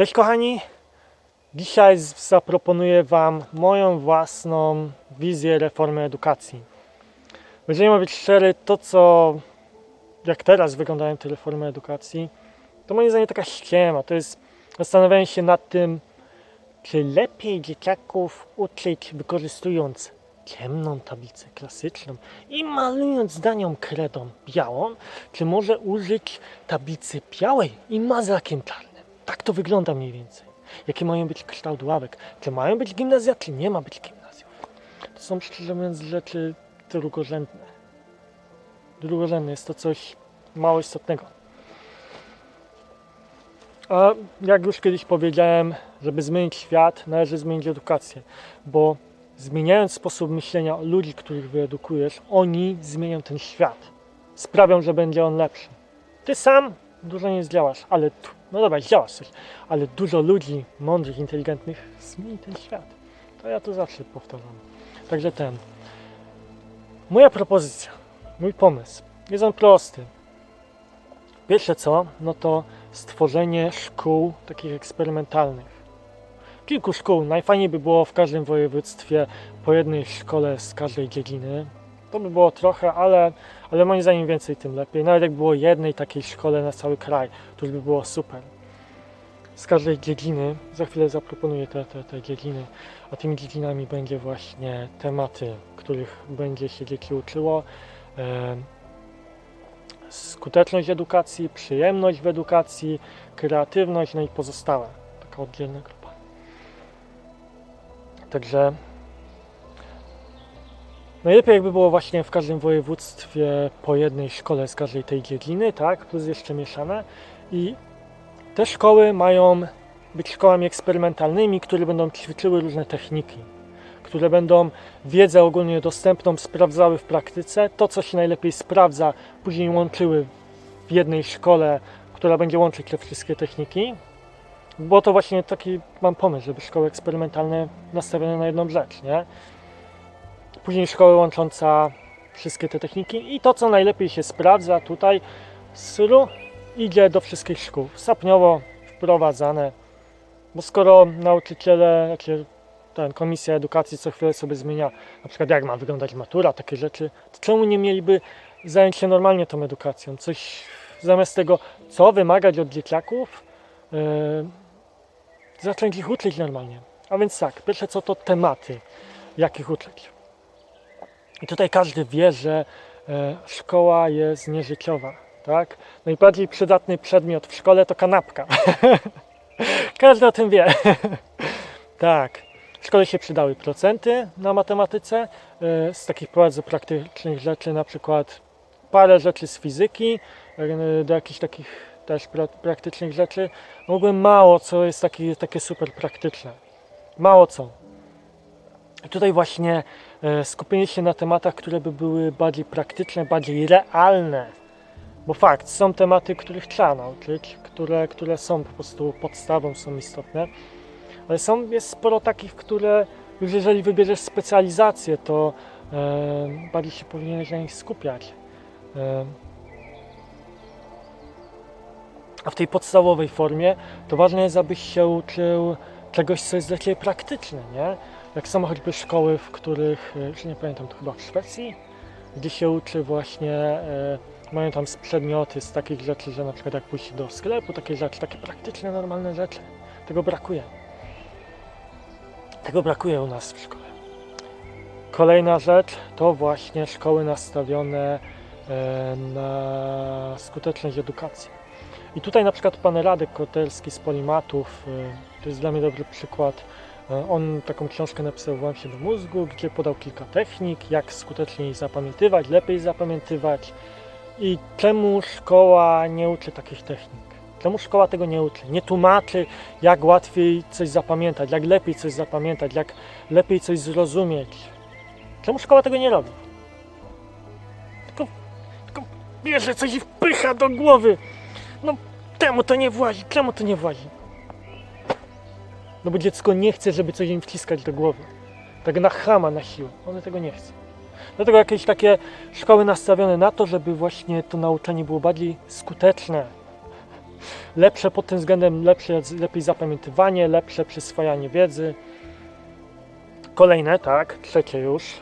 Cześć kochani! Dzisiaj zaproponuję Wam moją własną wizję reformy edukacji. Mam być szczery, to co jak teraz wyglądają te reformy edukacji, to moim zdaniem taka ściema. To jest zastanawianie się nad tym, czy lepiej dzieciaków uczyć wykorzystując ciemną tablicę klasyczną i malując zdanią kredą białą, czy może użyć tablicy białej i mazakiem czarnym. Tak to wygląda mniej więcej. Jaki mają być kształt ławek? Czy mają być gimnazja, czy nie ma być gimnazjów? To są szczerze mówiąc rzeczy drugorzędne. Drugorzędne jest to coś mało istotnego. A jak już kiedyś powiedziałem, żeby zmienić świat, należy zmienić edukację, bo zmieniając sposób myślenia ludzi, których wyedukujesz, oni zmienią ten świat. Sprawią, że będzie on lepszy. Ty sam dużo nie zdziałasz, ale no dobra, coś, ale dużo ludzi mądrych, inteligentnych zmieni ten świat. To ja to zawsze powtarzam. Także ten. Moja propozycja, mój pomysł jest on prosty. Pierwsze co, no to stworzenie szkół takich eksperymentalnych. Kilku szkół. Najfajniej by było w każdym województwie po jednej szkole z każdej dziedziny. To by było trochę, ale, ale moim zdaniem więcej tym lepiej. Nawet jak było jednej takiej szkole na cały kraj, to by było super. Z każdej dziedziny, za chwilę zaproponuję te, te, te dziedziny, a tymi dziedzinami będzie właśnie tematy, których będzie się dzieci uczyło. E, skuteczność edukacji, przyjemność w edukacji, kreatywność, no i pozostałe. Taka oddzielna grupa. Także najlepiej jakby było właśnie w każdym województwie po jednej szkole z każdej tej dziedziny, tak, plus jeszcze mieszane i te szkoły mają być szkołami eksperymentalnymi, które będą ćwiczyły różne techniki, które będą wiedzę ogólnie dostępną sprawdzały w praktyce, to co się najlepiej sprawdza, później łączyły w jednej szkole, która będzie łączyć te wszystkie techniki. Bo to właśnie taki mam pomysł, żeby szkoły eksperymentalne nastawione na jedną rzecz, nie? Później szkoła łącząca wszystkie te techniki i to, co najlepiej się sprawdza tutaj z syru, idzie do wszystkich szkół. Stopniowo wprowadzane, bo skoro nauczyciele, znaczy ten, Komisja Edukacji co chwilę sobie zmienia, na przykład jak ma wyglądać matura, takie rzeczy, to czemu nie mieliby zająć się normalnie tą edukacją? Coś zamiast tego, co wymagać od dzieciaków, yy, zacząć ich uczyć normalnie. A więc tak, pierwsze co to tematy, jakich uczyć. I tutaj każdy wie, że e, szkoła jest nieżyciowa, tak? Najbardziej przydatny przedmiot w szkole to kanapka. każdy o tym wie. tak. W szkole się przydały procenty na matematyce, e, z takich bardzo praktycznych rzeczy, na przykład parę rzeczy z fizyki, e, do jakichś takich też pra praktycznych rzeczy. Mogłem mało co jest taki, takie super praktyczne. Mało co. I tutaj właśnie skupienie się na tematach, które by były bardziej praktyczne, bardziej realne. Bo fakt, są tematy, których trzeba nauczyć, które, które są po prostu podstawą, są istotne. Ale są, jest sporo takich, które już jeżeli wybierzesz specjalizację, to e, bardziej się powinieneś na nich skupiać. E, a w tej podstawowej formie to ważne jest, abyś się uczył czegoś, co jest dla Ciebie praktyczne, nie? Jak są choćby szkoły, w których, e, już nie pamiętam, to chyba w Szwecji, gdzie się uczy właśnie, e, mają tam przedmioty z takich rzeczy, że na przykład jak pójść do sklepu, takie rzeczy, takie praktyczne, normalne rzeczy. Tego brakuje. Tego brakuje u nas w szkole. Kolejna rzecz to właśnie szkoły nastawione e, na skuteczność edukacji. I tutaj na przykład pan Radek Kotelski z Polimatów, to jest dla mnie dobry przykład. E, On taką książkę napisał Włam się do mózgu, gdzie podał kilka technik, jak skuteczniej zapamiętywać, lepiej zapamiętywać i czemu szkoła nie uczy takich technik. Czemu szkoła tego nie uczy? Nie tłumaczy, jak łatwiej coś zapamiętać, jak lepiej coś zapamiętać, jak lepiej coś zrozumieć. Czemu szkoła tego nie robi? Tylko, tylko bierze coś i wpycha do głowy. No, temu to nie włazi, czemu to nie włazi? No bo dziecko nie chce, żeby coś im wciskać do głowy. Tak na chama, na siłę. One tego nie chcą. Dlatego jakieś takie szkoły nastawione na to, żeby właśnie to nauczanie było bardziej skuteczne. lepsze pod tym względem, lepsze, lepiej zapamiętywanie, lepsze przyswajanie wiedzy. Kolejne, tak, trzecie już,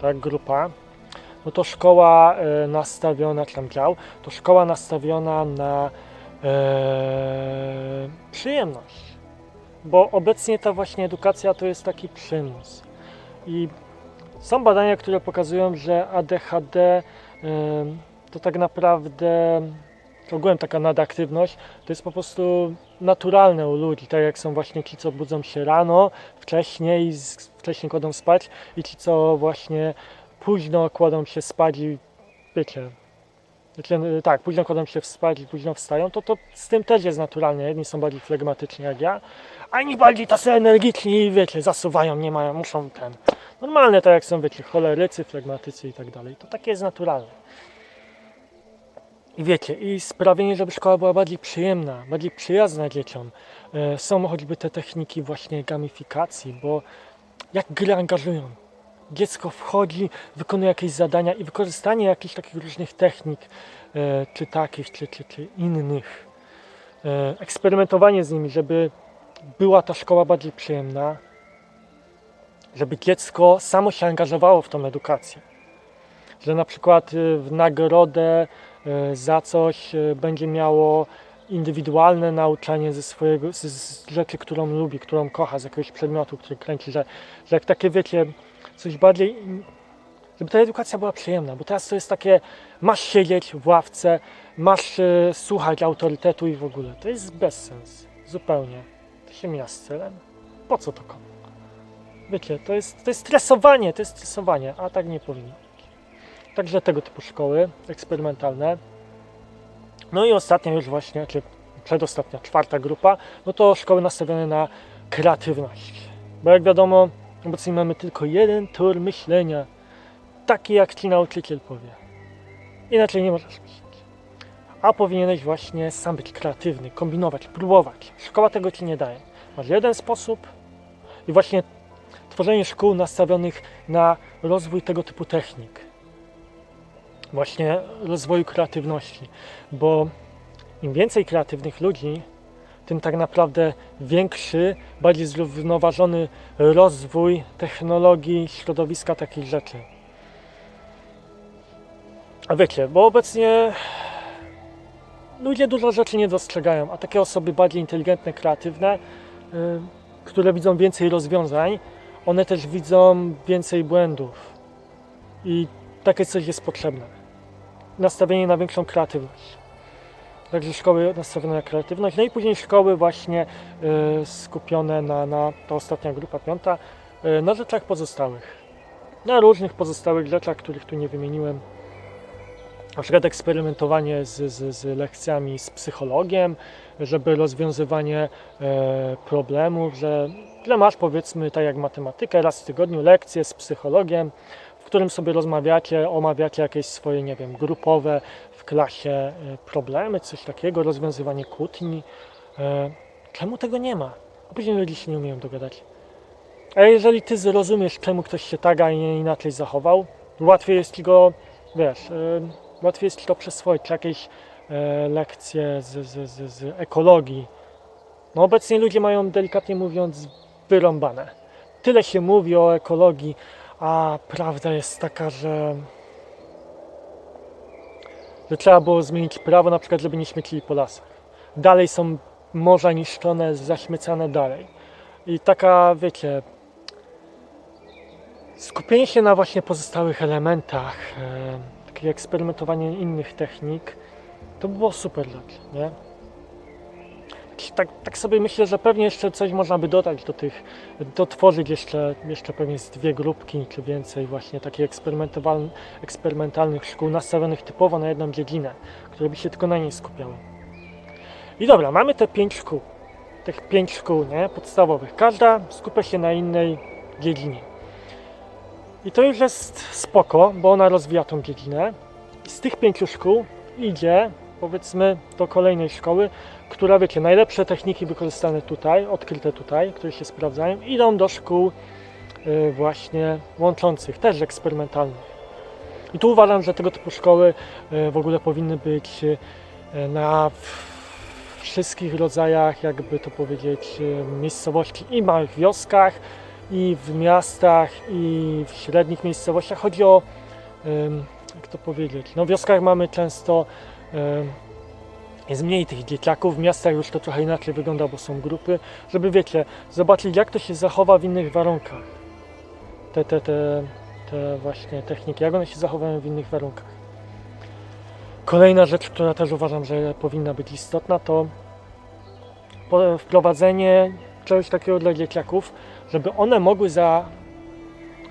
tak, grupa, no to szkoła e, nastawiona, czy tam dział, to szkoła nastawiona na e, przyjemność. Bo obecnie ta właśnie edukacja to jest taki przymus. I są badania, które pokazują, że ADHD to tak naprawdę ogółem taka nadaktywność to jest po prostu naturalne u ludzi, tak jak są właśnie ci, co budzą się rano, wcześniej, wcześniej kładą spać i ci, co właśnie późno kładą się spać i znaczy, e, tak, późno kładą się spać i późno wstają, to, to z tym też jest naturalne. Jedni są bardziej flegmatyczni jak ja, a inni bardziej tacy energiczni wiecie, zasuwają, nie mają, muszą ten. Normalne, tak jak są, wiecie, cholerycy, flegmatycy i tak dalej. To takie jest naturalne. I wiecie, i sprawienie, żeby szkoła była bardziej przyjemna, bardziej przyjazna dzieciom. E, Są choćby te techniki właśnie gamifikacji, bo jak gry angażują. Dziecko wchodzi, wykonuje jakieś zadania i wykorzystanie jakichś takich różnych technik, e, czy takich, czy, czy, czy innych. E, Eksperymentowanie z nimi, żeby była ta szkoła bardziej przyjemna, żeby dziecko samo się angażowało w tą edukację. Że na przykład y, w nagrodę y, za coś y, będzie miało indywidualne nauczanie ze swojego, z, z rzeczy, którą lubi, którą kocha, z jakiegoś przedmiotu, który kręci, że, że jak takie wiecie, coś bardziej, żeby ta edukacja była przyjemna, bo teraz to jest takie, masz siedzieć w ławce, masz słuchać autorytetu i w ogóle, to jest bezsens, zupełnie. Mija z celem. Po co to komu? Wiecie, to jest, to jest stresowanie, to jest stresowanie, a tak nie powinno. Także tego typu szkoły eksperymentalne. No i ostatnia już właśnie, czy przedostatnia, czwarta grupa, no to szkoły nastawione na kreatywność. Bo jak wiadomo, obecnie mamy tylko jeden tor myślenia, taki jak ci nauczyciel powie. Inaczej nie możesz myśleć. A powinieneś właśnie sam być kreatywny, kombinować, próbować. Szkoła tego ci nie daje. Masz jeden sposób i właśnie tworzenie szkół nastawionych na rozwój tego typu technik. Właśnie rozwoju kreatywności, bo im więcej kreatywnych ludzi, tym tak naprawdę większy, bardziej zrównoważony rozwój technologii, środowiska takich rzeczy. A wiecie, bo obecnie ludzie dużo rzeczy nie dostrzegają, a takie osoby bardziej inteligentne, kreatywne, y, które widzą więcej rozwiązań, one też widzą więcej błędów. I takie coś jest potrzebne. Nastawienie na większą kreatywność. Także szkoły nastawione na kreatywność, no i później szkoły właśnie y, skupione na, na, ta ostatnia grupa, piąta, y, na rzeczach pozostałych. Na różnych pozostałych rzeczach, których tu nie wymieniłem. Na przykład eksperymentowanie z, z, z lekcjami z psychologiem, żeby rozwiązywanie e, problemów, że, że masz powiedzmy tak jak matematykę, raz w tygodniu lekcję z psychologiem, w którym sobie rozmawiacie, omawiacie jakieś swoje, nie wiem, grupowe w klasie e, problemy, coś takiego, rozwiązywanie kłótni. E, czemu tego nie ma? A później się nie umieją dogadać. A jeżeli ty zrozumiesz, czemu ktoś się tak, a nie inaczej zachował, łatwiej jest ci go, wiesz, e, łatwiej jest to przyswoić, czy jakieś e, lekcje z, z, z, z ekologii. No obecnie ludzie mają, delikatnie mówiąc, wyrąbane. Tyle się mówi o ekologii, a prawda jest taka, że, że trzeba było zmienić prawo, na przykład, żeby nie śmiecili po lasach. Dalej są morza niszczone, zaśmiecane dalej. I taka, wiecie, skupienie się na właśnie pozostałych elementach, e, takie eksperymentowanie innych technik, to by było super rzecz, nie? Tak, tak sobie myślę, że pewnie jeszcze coś można by dodać do tych, dotworzyć jeszcze, jeszcze pewnie z dwie grupki czy więcej właśnie takich eksperymentalnych szkół nastawionych typowo na jedną dziedzinę, które by się tylko na niej skupiały. I dobra, mamy te pięć szkół, tych pięć szkół, nie, podstawowych. Każda skupia się na innej dziedzinie. I to już jest spoko, bo ona rozwija tą dziedzinę. Z tych pięciu szkół idzie, powiedzmy, do kolejnej szkoły, która, wiecie, najlepsze techniki wykorzystane tutaj, odkryte tutaj, które się sprawdzają, idą do szkół y, właśnie łączących, też eksperymentalnych. I tu uważam, że tego typu szkoły y, w ogóle powinny być y, na, wszystkich rodzajach, jakby to powiedzieć, miejscowości i małych wioskach, i w miastach, i w średnich miejscowościach. Chodzi o, jak to powiedzieć, no w wioskach mamy często, jest mniej tych dzieciaków, w miastach już to trochę inaczej wygląda, bo są grupy, żeby wiecie, zobaczyć jak to się zachowa w innych warunkach. Te, te, te, te właśnie techniki, jak one się zachowują w innych warunkach. Kolejna rzecz, która też uważam, że powinna być istotna, to wprowadzenie czegoś takiego dla dzieciaków, żeby one mogły za,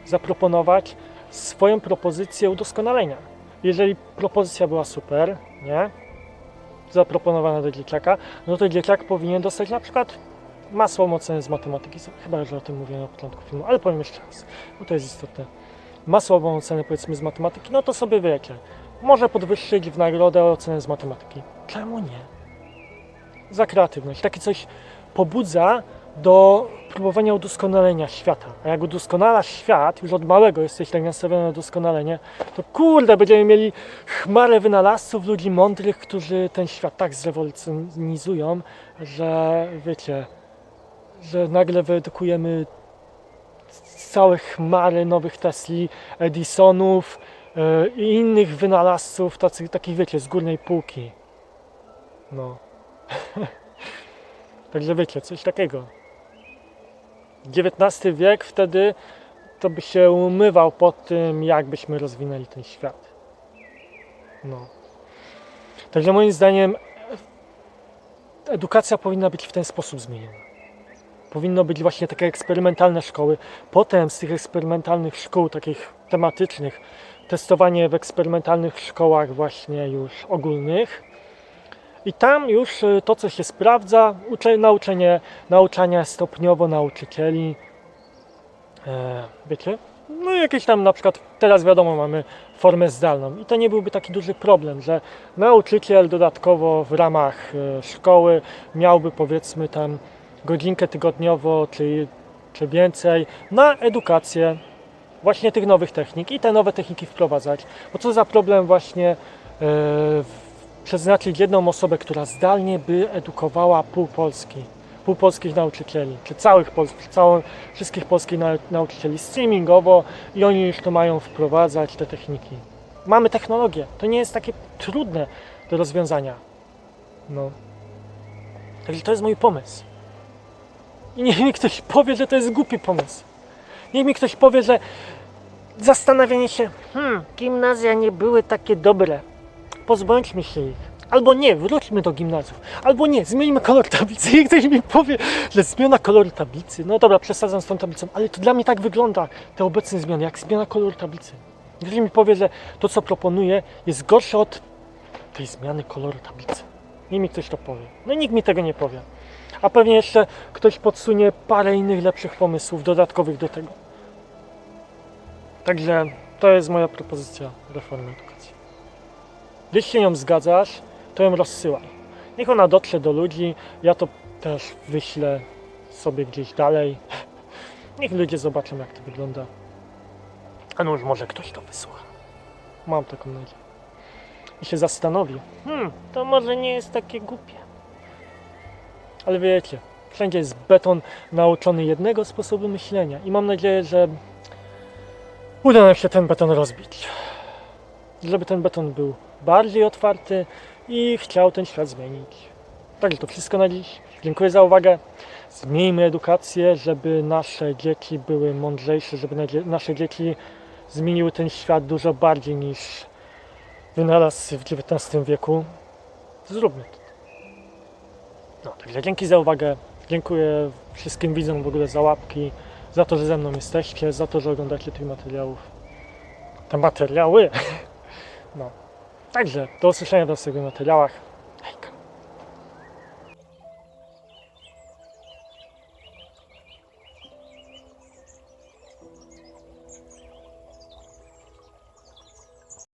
zaproponować swoją propozycję udoskonalenia. Jeżeli propozycja była super, nie? Zaproponowana do dzieciaka, no to dzieciak powinien dostać na przykład masłą ocenę z matematyki. Chyba, że o tym mówiłem na początku filmu, ale powiem jeszcze raz, bo to jest istotne. Masłową ocenę powiedzmy z matematyki, no to sobie wiecie, może podwyższyć w nagrodę ocenę z matematyki. Czemu nie? Za kreatywność. Takie coś pobudza do próbowania udoskonalenia świata. A jak udoskonalasz świat, już od małego jesteś tak nastawiony na doskonalenie, to kurde, będziemy mieli chmarę wynalazców, ludzi mądrych, którzy ten świat tak zrewolucjonizują, że wiecie, że nagle wyedukujemy całe chmary nowych Tesli, Edisonów e, i innych wynalazców, tacy, takich wiecie, z górnej półki. No. Także wiecie, coś takiego. XIX wiek wtedy to by się umywał po tym, jak byśmy rozwinęli ten świat. No. Także moim zdaniem edukacja powinna być w ten sposób zmieniona. Powinno być właśnie takie eksperymentalne szkoły. Potem z tych eksperymentalnych szkół, takich tematycznych, testowanie w eksperymentalnych szkołach właśnie już ogólnych. I tam już y, to, co się sprawdza, ucze, nauczenie, nauczania stopniowo nauczycieli. E, wiecie? No jakieś tam na przykład, teraz wiadomo, mamy formę zdalną i to nie byłby taki duży problem, że nauczyciel dodatkowo w ramach e, szkoły miałby powiedzmy tam godzinkę tygodniowo czy, czy więcej na edukację właśnie tych nowych technik i te nowe techniki wprowadzać. Bo co za problem właśnie e, w- przeznaczyć jedną osobę, która zdalnie by edukowała pół Polski, pół polskich nauczycieli, czy całych polskich, całą, wszystkich polskich nau- nauczycieli streamingowo i oni już to mają wprowadzać, te techniki. Mamy technologię, to nie jest takie trudne do rozwiązania. No. Także to jest mój pomysł. I niech mi ktoś powie, że to jest głupi pomysł. Niech mi ktoś powie, że zastanawianie się, hmm, gimnazja nie były takie dobre. Pozbądźmy się ich. Albo nie, wróćmy do gimnazjów. Albo nie, zmieńmy kolor tablicy. I ktoś mi powie, że zmiana koloru tablicy. No dobra, przesadzam z tą tablicą, ale to dla mnie tak wygląda, te obecne zmiany, jak zmiana koloru tablicy. Ktoś mi powie, że to, co proponuję, jest gorsze od tej zmiany koloru tablicy. Niech mi ktoś to powie. No nikt mi tego nie powie. A pewnie jeszcze ktoś podsunie parę innych lepszych pomysłów dodatkowych do tego. Także to jest moja propozycja reformy edukacji. Jeśli się nią zgadzasz, to ją rozsyłaj. Niech ona dotrze do ludzi, ja to też wyślę sobie gdzieś dalej. Niech ludzie zobaczą, jak to wygląda. A no już może ktoś to wysłucha. Mam taką nadzieję. I się zastanowi. Hmm, to może nie jest takie głupie. Ale wiecie, wszędzie jest beton nauczony jednego sposobu myślenia i mam nadzieję, że uda nam się ten beton rozbić. Żeby ten beton był bardziej otwarty i chciał ten świat zmienić. Także to wszystko na dziś. Dziękuję za uwagę. Zmieńmy edukację, żeby nasze dzieci były mądrzejsze, żeby nasze dzieci zmieniły ten świat dużo bardziej niż wynalazcy w XIX wieku. Zróbmy to. No, także dzięki za uwagę. Dziękuję wszystkim widzom w ogóle za łapki, za to, że ze mną jesteście, za to, że oglądacie tych materiałów. Te materiały. No. Także do usłyszenia w następnych materiałach. Hejka.